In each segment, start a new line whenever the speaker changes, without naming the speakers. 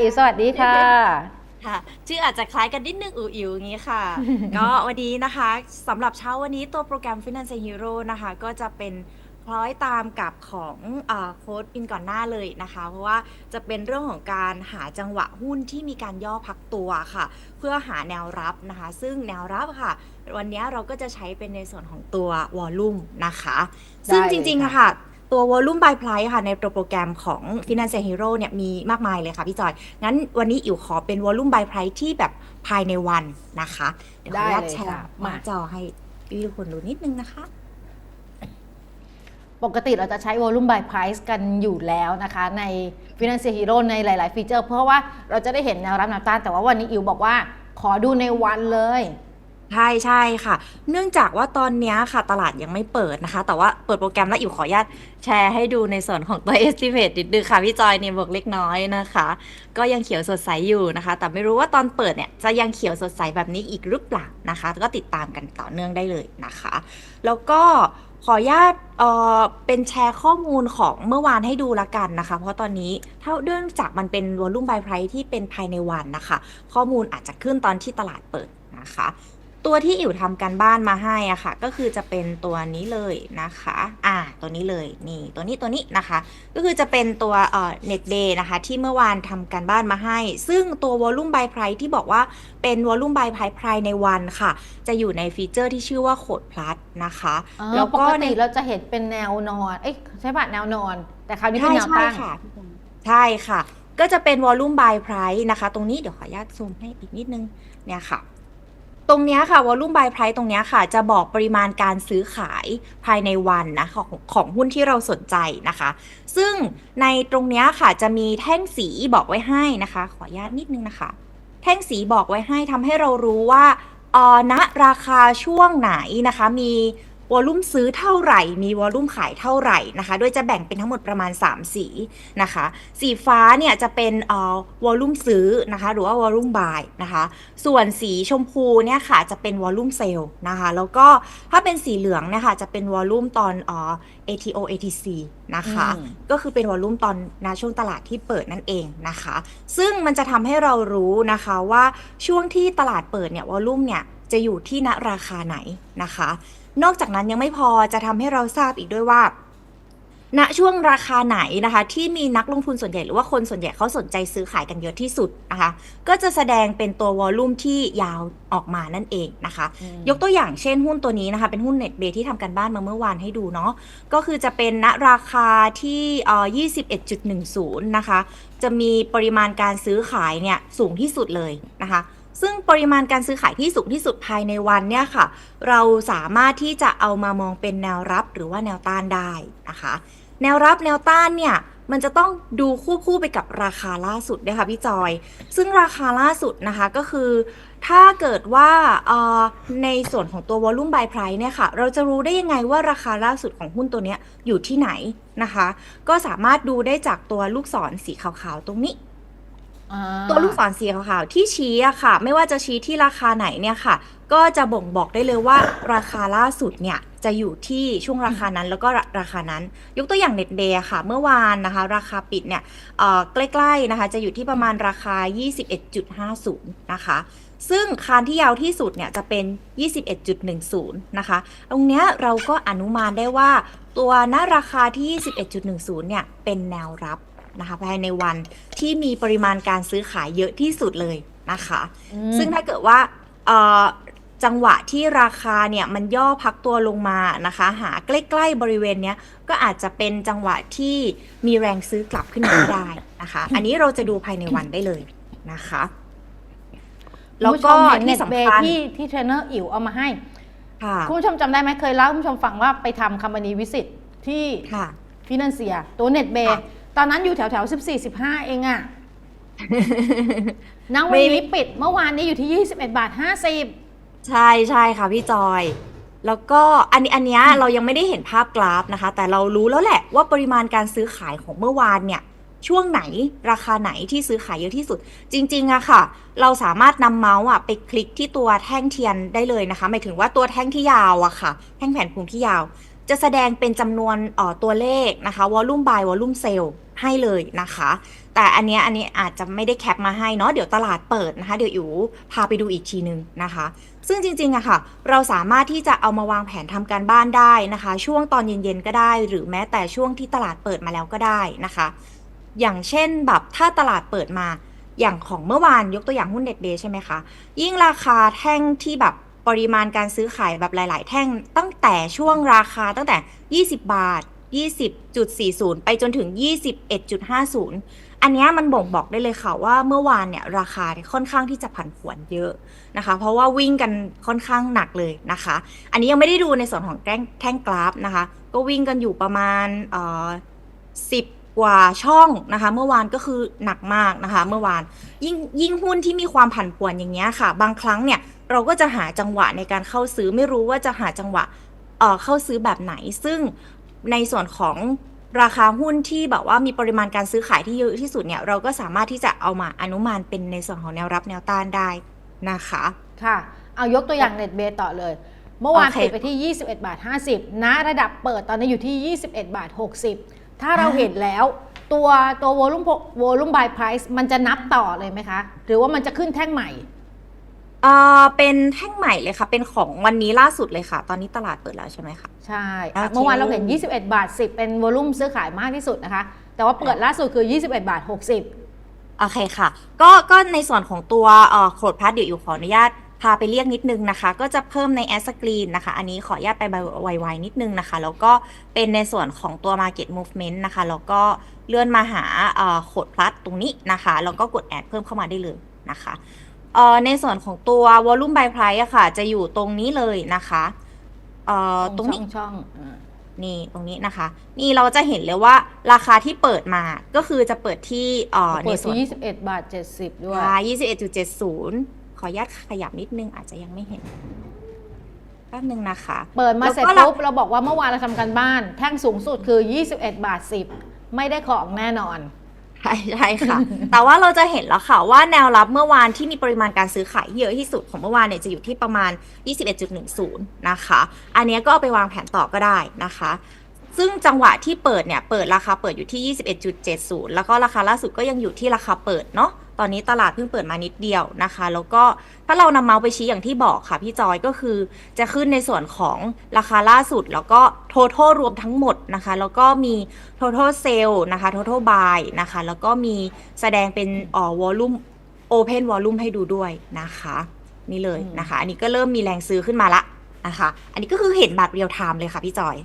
อิ๋วสวัสดีค่ะ
ค่ะชื่ออาจจะคล้ายกันนิดนึงอูอิ๋วอย่างนี้ค่ะ ก็วันนี้นะคะสำหรับเช้าวันนี้ตัวโปรแกรม Finance Hero นะคะ ก็จะเป็นคล้อยตามกับของอาโค้ดอินก่อนหน้าเลยนะคะ เพราะว่าจะเป็นเรื่องของการหาจังหวะหุ้นที่มีการย่อพักตัวค่ะ เพื่อหาแนวรับนะคะ ซึ่งแนวรับค่ะ วันนี้เราก็จะใช้เป็นในส่วนของตัววอลลุ่มนะคะ ซึ่ง
ได้
จ
เลย
ริง
ค่ะ
ๆอะค่ะ ตัว Volume by Price ค่ะในตัวโปรแกรมของ Finance Hero เนี่ยมีมากมายเลยค่ะพี่จอย งั้นวันนี้อิ๋วขอเป็น Volume by Price ที่แบบภายในวันนะคะเดี๋ยวขออนุญาต
ได้เลย
แช
ค่ะ
ร์
มา
มาจอให้พี่ทุกคนดูนิดนึงนะคะ
ปกติเราจะใช้ volume by price กันอยู่แล้วนะคะใน Finance Hero ในหลาย ๆ ฟีเจอร์ เพราะว่าเราจะได้เห็นแนวรับแนวต้านแต่ว่าวันนี้อิวบอกว่าขอดูในวันเลย
ใช่ ใช่ค่ะ เนื่องจากว่าตอนเนี้ยค่ะ ตลาดยังไม่เปิดนะคะ แต่ว่าเปิดโปรแกรมแล้วอิ๋วขออนุญาตแชร์ให้ดูในส่วนของตัว estimate นิดนึงค่ะ พี่จอยเนี่ยบวกเล็กน้อยนะคะ ก็ยังเขียวสดใสอยู่นะคะ แต่ไม่รู้ว่าตอนเปิดเนี่ยจะยังเขียวสดใสแบบนี้อีกหรือเปล่านะคะ ก็ติดตามกันต่อเนื่องได้เลยนะคะ แล้วก็ขออนุญาตเอ่อเป็นแชร์ข้อมูลของเมื่อวานให้ดูละกันนะคะ เพราะตอนนี้ถ้าเนื่องจากมันเป็นวอลุ่ม by price ที่เป็นภายในวันนะคะ ข้อมูลอาจจะขึ้นตอนที่ตลาดเปิดนะคะ ตัวที่อิ๋วทำการบ้านมาให้อะค่ะ ก็คือจะเป็นตัวนี้เลยนะคะ อ่า ตัวนี้เลยนี่ตัวนี้ตัวนี้นะคะ ก็คือจะเป็นตัวเอ่อ net day นะคะ ที่เมื่อวานทำการบ้านมาให้ ซึ่งตัว volume by price ที่บอกว่าเป็น volume by price ภายในวันค่ะ จะอยู่ในฟีเจอร์ที่ชื่อว่าโคด plus นะคะ
แล้วปก
ใน
ติเราจะเห็นเป็นแนวนอนเอ๊ะใช่ปะแนวนอน แต่คราวนี้เป็
ใช่
นแนว
ใช่
ตั้ง
ค่ะใช่ค่ะ ก็จะเป็น volume by price นะคะ ตรงนี้เดี๋ยวขออนุญาตซูมให้อีกนิดนึงเนี่ยค่ะ ตรงเนี้ยค่ะ volume by price ตรงเนี้ยค่ะ จะบอกปริมาณการซื้อขายภายในวันนะของของหุ้นที่เราสนใจนะคะ ซึ่งในตรงเนี้ยค่ะจะมีแท่งสีบอกไว้ให้นะคะ ขออนุญาตนิดนึงนะคะ แท่งสีบอกไว้ให้ทำให้เรารู้ว่าออณราคาช่วงไหนนะคะ มี วอลุ่มซื้อเท่าไหร่ มีวอลุ่มขายเท่าไหร่นะคะ โดยจะแบ่งเป็นทั้งหมดประมาณ 3 สีนะคะ สีฟ้าเนี่ยจะเป็นเอ่อวอลุ่มซื้อนะคะ หรือว่าวอลุ่มบายนะคะ ส่วนสีชมพูเนี่ยค่ะจะเป็นวอลุ่มเซลล์นะคะ แล้วก็ถ้าเป็นสีเหลืองเนี่ยค่ะจะเป็นวอลุ่มตอนเอ่อ ATO ATC นะคะ
อืม
ก็คือเป็นวอลลุ่มตอนณช่วงตลาดที่เปิดนั่นเองนะคะ ซึ่งมันจะทำให้เรารู้นะคะว่าช่วงที่ตลาดเปิดเนี่ยวอลลุ่มเนี่ย จะอยู่ที่ณราคาไหนนะคะ นอกจากนั้นยังไม่พอจะทำให้เราทราบอีกด้วยว่าณช่วงราคาไหนนะคะ ที่มีนักลงทุนส่วนใหญ่หรือว่าคนส่วนใหญ่เขาสนใจซื้อขายกันเยอะที่สุดนะคะ ก็จะแสดงเป็นตัววอลลุ่มที่ยาวออกมานั่นเองนะคะ ยกตัวอย่างเช่นหุ้นตัวนี้นะคะ เป็นหุ้นเน็ตเบที่ทำกันบ้านมาเมื่อวานให้ดูเนาะก็คือจะเป็นณราคาที่เอ่อ21.10 นะคะ จะมีปริมาณการซื้อขายเนี่ยสูงที่สุดเลยนะคะ ซึ่งปริมาณการซื้อขายที่สูงที่สุดภายในวันเนี่ยค่ะ เราสามารถที่จะเอามามองเป็นแนวรับหรือว่าแนวต้านได้นะคะ แนวรับแนวต้านเนี่ยมันจะต้องดูคู่คู่ไปกับราคาล่าสุดด้วยค่ะพี่จอย ซึ่งราคาล่าสุดนะคะก็คือ ถ้าเกิดว่าในส่วนของตัว volume by price เนี่ยค่ะ เราจะรู้ได้ยังไงว่าราคาล่าสุดของหุ้นตัวนี้อยู่ที่ไหนนะคะ ก็สามารถดูได้จากตัวลูกศรสีขาวๆตรงนี้
อ่า
ตัวลูกศรสีขาวๆที่ชี้อะค่ะ ไม่ว่าจะชี้ที่ราคาไหนเนี่ยค่ะ ก็จะบ่งบอกได้เลยว่าราคาล่าสุดเนี่ยจะอยู่ที่ช่วงราคานั้นแล้วก็ราราคานั้น ยกตัวอย่างเน็ตเดย์ค่ะ เมื่อวานนะคะ ราคาปิดเนี่ยเอ่อใกล้ๆนะคะ จะอยู่ที่ประมาณราคา 21.50 นะคะ ซึ่งคานที่ยาวที่สุดเนี่ยจะเป็น 21.10 นะคะ ตรงเนี้ยเราก็อนุมานได้ว่า ตัวณราคาที่ 21.10 เนี่ยเป็นแนวรับ นะคะภายในวันที่มีปริมาณการซื้อขายเยอะที่สุดเลยนะคะ
อืม
ซึ่งถ้าเกิดว่าเอ่อจังหวะที่ราคาเนี่ยมันย่อพักตัวลงมานะคะ หาใกล้ ๆ บริเวณเนี้ยก็อาจจะเป็นจังหวะที่มีแรงซื้อกลับขึ้นมาได้นะคะ อันนี้เราจะดูภายในวันได้เลยนะคะแล้วก็
คุณผู้ชมเห็นเน็
ที่
ตเบ
สำคัญ
ที่ที่เทรนเนอร์อิ๋วเอามาให้
ค่ะ
คุณผู้ชมจำได้ไหมเคยเล่าให้คุณผู้ชมฟังว่าไปทำคัม p านีวิสิตที่
ค่ะ
ฟินแลนเซีย ตัวเน็ตเบ
ค่ะ
ตอนนั้นอยู่แถวแถวๆ14 15เองอะนัง
ไม่
วันนี้ปิดเมื่อวานนี้อยู่ที่21บาท50
ใช่ใช่ค่ะพี่จอย แล้วก็อันนี้อันเนี้ยเรายังไม่ได้เห็นภาพกราฟนะคะ แต่เรารู้แล้วแหละว่าปริมาณการซื้อขายของเมื่อวานเนี่ยช่วงไหนราคาไหนที่ซื้อขายเยอะที่สุด จริงๆอะค่ะ เราสามารถนำเมาส์อะไปคลิกที่ตัวแท่งเทียนได้เลยนะคะ หมายถึงว่าตัวแท่งที่ยาวอะค่ะ แท่งแผ่นพุงที่ยาว จะแสดงเป็นจำนวนตัวเลขนะคะ volume by volume sale ให้เลยนะคะ แต่อันนี้อันนี้อาจจะไม่ได้แคปมาให้เนาะเดี๋ยวตลาดเปิดนะคะ เดี๋ยวอิ๋วพาไปดูอีกทีนึงนะคะ ซึ่งจริงๆอะค่ะ เราสามารถที่จะเอามาวางแผนทำการบ้านได้นะคะ ช่วงตอนเย็นๆก็ได้ หรือแม้แต่ช่วงที่ตลาดเปิดมาแล้วก็ได้นะคะ อย่างเช่นแบบถ้าตลาดเปิดมาอย่างของเมื่อวานยกตัวอย่างหุ้นเด็ดเดย์ใช่ไหมคะ ยิ่งราคาแท่งที่แบบ ปริมาณการซื้อขายแบบหลาย ๆ แท่งตั้งแต่ช่วงราคาตั้งแต่ 20 บาท 20.40 ไปจนถึง 21.50 อันนี้มันบ่งบอกได้เลยค่ะว่าเมื่อวานเนี่ยราคาค่อนข้างที่จะผันผวนเยอะนะคะ เพราะว่าวิ่งกันค่อนข้างหนักเลยนะคะ อันนี้ยังไม่ได้ดูในส่วนของแท่งแท่งกราฟนะคะ ก็วิ่งกันอยู่ประมาณเอ่อ10 กว่าช่องนะคะ เมื่อวานก็คือหนักมากนะคะ เมื่อวานยิ่งยิ่งหุ้นที่มีความผันผวนอย่างเงี้ยค่ะ บางครั้งเนี่ยเราก็จะหาจังหวะในการเข้าซื้อไม่รู้ว่าจะหาจังหวะเอ่อเข้าซื้อแบบไหน ซึ่งในส่วนของราคาหุ้นที่แบบว่ามีปริมาณการซื้อขายที่เยอะที่สุดเนี่ยเราก็สามารถที่จะเอามาอนุมานเป็นในส่วนของแนวรับแนวต้านได้นะคะ
ค่ะ เอายกตัวอย่างเน็ตเบต่อเลย เมื่อวาน
โอเค
ปิดไปที่ 21 บาท 50 นะ ระดับเปิดตอนนี้อยู่ที่ 21 บาท 60 ถ้าเรา
อ่า
เห็นแล้วตัวตัว volume volume by price มันจะนับต่อเลยไหมคะ หรือว่ามันจะขึ้นแท่งใหม่
เอ่อเป็นแท่งใหม่เลยค่ะ เป็นของวันนี้ล่าสุดเลยค่ะ ตอนนี้ตลาดเปิดแล้วใช่ไหมคะ
ใช่
โอเค
เมื่อวานเราเห็น 21 บาท 10 เป็นวอลุ่มซื้อขายมากที่สุดนะคะ แต่ว่าเปิดล่าสุดคือ 21 บาท 60
โอเคค่ะ ก็ก็ในส่วนของตัวเอ่อโคดพัดเดี๋ยวอยู่ขออนุญาต พาไปเรียกนิดนึงนะคะ ก็จะเพิ่มในแอสกรีนนะคะ อันนี้ขออนุญาตไปไวๆนิดนึงนะคะ แล้วก็เป็นในส่วนของตัว Market Movement นะคะ แล้วก็เลื่อนมาหาเอ่อโคดพลัดตรงนี้นะคะ แล้วก็กดแอดเพิ่มเข้ามาได้เลยนะคะเอ่อในส่วนของตัว Volume by Price อะค่ะ จะอยู่ตรงนี้เลยนะคะเอ่อตรงนี้
ช่องๆอ่า
นี่ตรงนี้นะคะ นี่เราจะเห็นเลยว่าราคาที่เปิดมาก็คือจะเปิดที่เอ่อใน
เปิด
ส่วน
ที่21บาท70ด้วย
ค่ะ21.70 ขออนุญาตขยับนิดนึงอาจจะยังไม่เห็นแป๊บนึงนะคะ
เปิดมา
แล้ว
เสร็จ
ก็เรา
ปุ๊บเราบอกว่าเมื่อวานเราทำกันบ้าน แท่งสูงสุดคือ 21 บาท 10 ไม่ได้ของแน่นอน
ใช่ใช่ค่ะ แต่ว่าเราจะเห็นแล้วค่ะว่าแนวรับเมื่อวานที่มีปริมาณการซื้อขายเยอะที่สุดของเมื่อวานเนี่ยจะอยู่ที่ประมาณ 21.10 นะคะ อันเนี้ยก็เอาไปวางแผนต่อก็ได้นะคะ ซึ่งจังหวะที่เปิดเนี่ยเปิดราคาเปิดอยู่ที่ 21.70 แล้วก็ราคาล่าสุดก็ยังอยู่ที่ราคาเปิดเนาะ ตอนนี้ตลาดเพิ่งเปิดมานิดเดียวนะคะ แล้วก็ถ้าเรานำเมาส์ไปชี้อย่างที่บอกค่ะพี่จอยก็คือ จะขึ้นในส่วนของราคาล่าสุด แล้วก็ total รวมทั้งหมดนะคะ แล้วก็มี total sale นะคะ total buy นะคะ แล้วก็มีแสดงเป็นอ่อ volume open volume ให้ดูด้วยนะคะ นี่เลยนะคะ อันนี้ก็เริ่มมีแรงซื้อขึ้นมาละนะคะ อันนี้ก็คือเห็นแบบเรียลไทม์เลยค่ะพี่จอย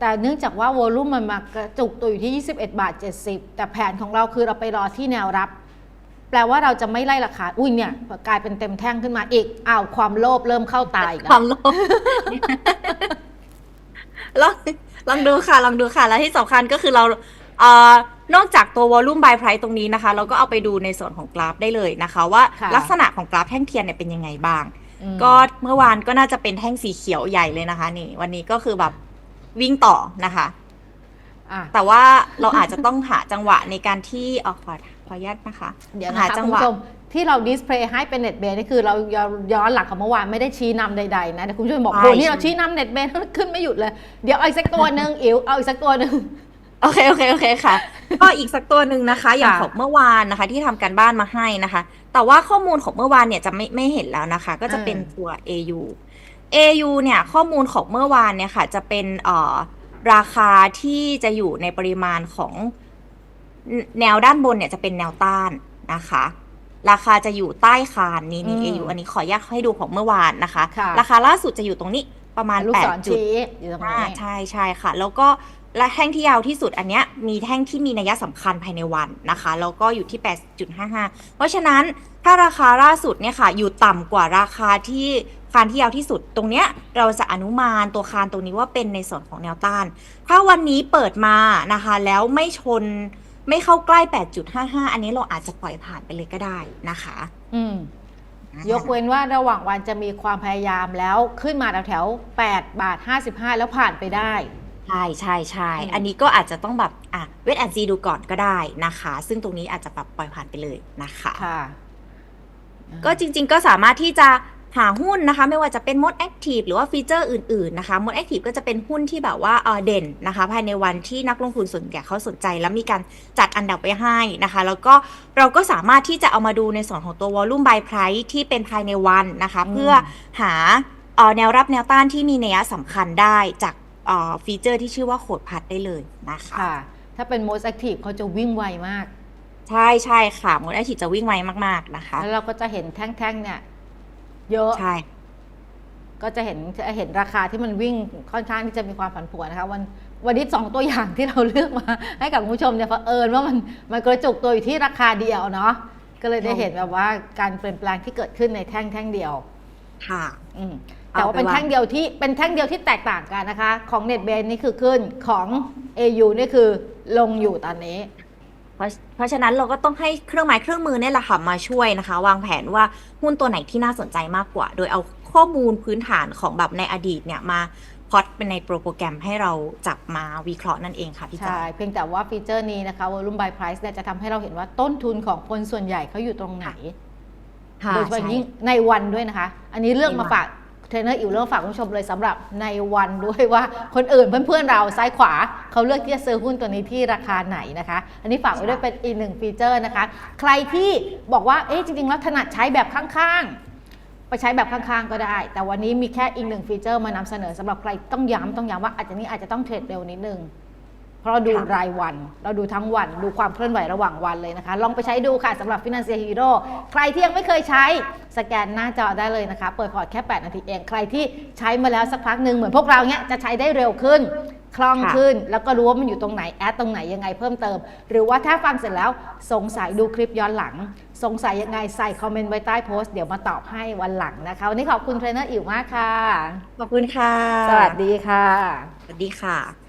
แต่เนื่องจากว่าวอลุ่มมันมากระจุกตัวอยู่ที่ 21 บาท 70 แต่แผนของเราคือเราไปรอที่แนวรับ แปลว่าเราจะไม่ไล่ราคา อุ้ยเนี่ยกลายเป็นเต็มแท่งขึ้นมาอีกอ้าวความโลภเริ่มเข้าตายแล้ว
ความโลภลองลองดูค่ะลองดูค่ะ แล้วที่สำคัญก็คือเราเอ่อนอกจากตัว volume by price ตรงนี้นะคะ เราก็เอาไปดูในส่วนของกราฟได้เลยนะคะ ว่า
ค่ะ
ลักษณะของกราฟแท่งเทียนเนี่ยเป็นยังไงบ้าง
อืม
ก็เมื่อวานก็น่าจะเป็นแท่งสีเขียวใหญ่เลยนะคะ นี่ วันนี้ก็คือแบบวิ่งต่อนะคะ
อะ
แต่ว่าเราอาจจะต้องหาจังหวะในการที่เออขอข ออนุญาตนะคะ
เดี๋ยว
หา
นะคะ
จั
คุณ
หวะ
ผู้ชมที่เราดิสเพลย์ให้เป็นเน็ตเบย์นี่คือเราย้อนหลังของเมื่อวานไม่ได้ชี้นำใดๆนะแต่คุณผู้ชมบอก
ใช่
โหนี่เราชี้นำเน็ตเบย์ขึ้นไม่หยุดเลย เดี๋ยวเอาอีกสักตัวหนึ่งอิ๋วเอาอีกสักตัวหนึ่ง
โอเค โอเค โอเคค่ะ ก็อีกสักตัวหนึ่งนะคะ อย่าง
ค่ะ
ของเมื่อวานนะคะ ที่ทำการบ้านมาให้นะคะ แต่ว่าข้อมูลของเมื่อวานเนี่ยจะไม่ไม่เห็นแล้วนะคะ ก็จะเป็นตัว AU AU เนี่ยข้อมูลของเมื่อวานเนี่ยค่ะ จะเป็นเอ่อราคาที่จะอยู่ในปริมาณของ แนวด้านบนเนี่ยจะเป็นแนวต้านนะคะ ราคาจะอยู่ใต้คานนี่นี่
อืม
AU อันนี้ขออนุญาตให้ดูของเมื่อวานนะคะ
ค่ะ
ราคาล่าสุดจะอยู่ตรงนี้ประมาณ
ลูกศร
8จุด
ชี้อยู่ตรง
อ่า
นี้
ใช่ใช่ค่ะ แล้วก็และแท่งที่ยาวที่สุดอันเนี้ยมีแท่งที่มีนัยสำคัญภายในวันนะคะแล้วก็อยู่ที่ 8.55 เพราะฉะนั้นถ้าราคาล่าสุดเนี่ยค่ะอยู่ต่ำกว่าราคาที่คานที่ยาวที่สุด ตรงเนี้ยเราจะอนุมานตัวคานตรงนี้ว่าเป็นในส่วนของแนวต้าน ถ้าวันนี้เปิดมานะคะแล้วไม่ชน ไม่เข้าใกล้ 8.55 อันนี้เราอาจจะปล่อยผ่านไปเลยก็ได้นะคะ
อืมยกเว้นว่าระหว่างวันจะมีความพยายามแล้วขึ้นมาแถวๆ8บาท 55 แล้วผ่านไปได้
ใช่ใช่ใช่
อืม
อันนี้ก็อาจจะต้องแบบอะเวทแอนซีดูก่อนก็ได้นะคะ ซึ่งตรงนี้อาจจะแบบปล่อยผ่านไปเลยนะคะ
ค่ะ
ก็จริง ๆ ก็สามารถที่จะ หาหุ้นนะคะไม่ว่าจะเป็น Mode Active หรือว่าฟีเจอร์อื่นๆนะคะ Mode Active ก็จะเป็นหุ้นที่แบบว่าเอ่อเด่นนะคะภายในวันที่นักลงทุนส่วนใหญ่เขาสนใจ แล้วมีการจัดอันดับไว้ให้นะคะ แล้วก็เราก็สามารถที่จะเอามาดูในส่วนของตัว Volume by Price ที่เป็นภายในวันนะคะ
อืม
เพื่อหาเอ่อแนวรับแนวต้านที่มีนัยสำคัญได้จากเอ่อฟีเจอร์ที่ชื่อว่าโคดพัดได้เลยนะคะ
ค่ะถ้าเป็น most active เขาจะวิ่งไวมาก
ใช่ใช่ค่ะ Mode Active จะวิ่งไวมากๆนะคะ
แล้วเราก็จะเห็นแท่งๆเนี่ย เยอะ
ใช่
ก็จะเห็นจะเห็นราคาที่มันวิ่งค่อนข้างที่จะมีความผันผวนนะคะ วันวันนี้สองตัวอย่างที่เราเลือกมาให้กับคุณผู้ชมเนี่ยเผอิญว่ามันมันกระจุกตัวอยู่ที่ราคาเดียวเนาะก็เลยได้เห็นแบบว่าการเปลี่ยนแปลงที่เกิดขึ้นในแท่งแท่งเดียว
ค่ะ
อืมแต่ว่าเป็น
เอาไปวาง
แท่งเดียวที่เป็นแท่งเดียวที่แตกต่างกันนะคะ ของเน็ตเบนนี่คือขึ้นของ AU นี่คือลงอยู่ตอนนี้
เพ ราะเพราะฉะนั้นเราก็ต้องให้เครื่องไม้เครื่องมือเนี่ยแหละค่ะมาช่วยนะคะ วางแผนว่าหุ้นตัวไหนที่น่าสนใจมากกว่า โดยเอาข้อมูลพื้นฐานของแบบในอดีตเนี่ยมาพอดเป็นในโปรโปรแกรมให้เราจับมาวิเคราะห์นั่นเองค่ะพี่จ๋า
ใช่ เพียงแต่ว่าฟีเจอร์นี้นะคะ volume by price เนี่ยจะทำให้เราเห็นว่าต้นทุนของคนส่วนใหญ่เขาอยู่ตรงไหน
ค่ะ
โดยเฉพาะ
ใช่
ยิ่งในวันด้วยนะคะ อันนี้เลือก
ในวั
มานฝาก เทรนเนอร์อิ๋วเลือกฝากคุณผู้ชมเลยสำหรับในวันด้วยว่าคนอื่นเพื่อนๆเราซ้ายขวาเขาเลือกที่จะซื้อหุ้นตัวนี้ที่ราคาไหนนะคะ อันนี้ฝากไว้ด้วยเป็นอีกหนึ่งฟีเจอร์นะคะ ใครที่บอกว่าเอ๊ะจริงๆแล้วถนัดใช้แบบข้างๆไปใช้แบบข้างๆก็ได้ แต่วันนี้มีแค่อีกหนึ่งฟีเจอร์มานำเสนอสำหรับใครต้องย้ำต้องย้ำว่าอาจจะนี้อาจจะต้องเทรดเร็วนิดนึง เพราะเราดู
ค่ะ
รายวัน เราดูทั้งวัน ดูความเคลื่อนไหวระหว่างวันเลยนะคะ ลองไปใช้ดูค่ะสำหรับ Financial Hero ใครที่ยังไม่เคยใช้สแกนหน้าจอได้เลยนะคะ เปิดพอร์ตแค่ 8 นาทีเอง ใครที่ใช้มาแล้วสักพักหนึ่งเหมือนพวกเราเนี้ยจะใช้ได้เร็วขึ้น คล่อง
ค่ะ
ขึ้น แล้วก็รู้ว่ามันอยู่ตรงไหน แอดตรงไหนยังไงเพิ่มเติม หรือว่าถ้าฟังเสร็จแล้วสงสัยดูคลิปย้อนหลัง สงสัยยังไงใส่คอมเมนต์ไว้ใต้โพสต์เดี๋ยวมาตอบให้วันหลังนะคะวันนี้ขอบคุณเทรนเนอร์อิ๋วมากค่ะ
ขอบคุณค่ะ
สวัสดีค่ะ
สวัสดีค่ะ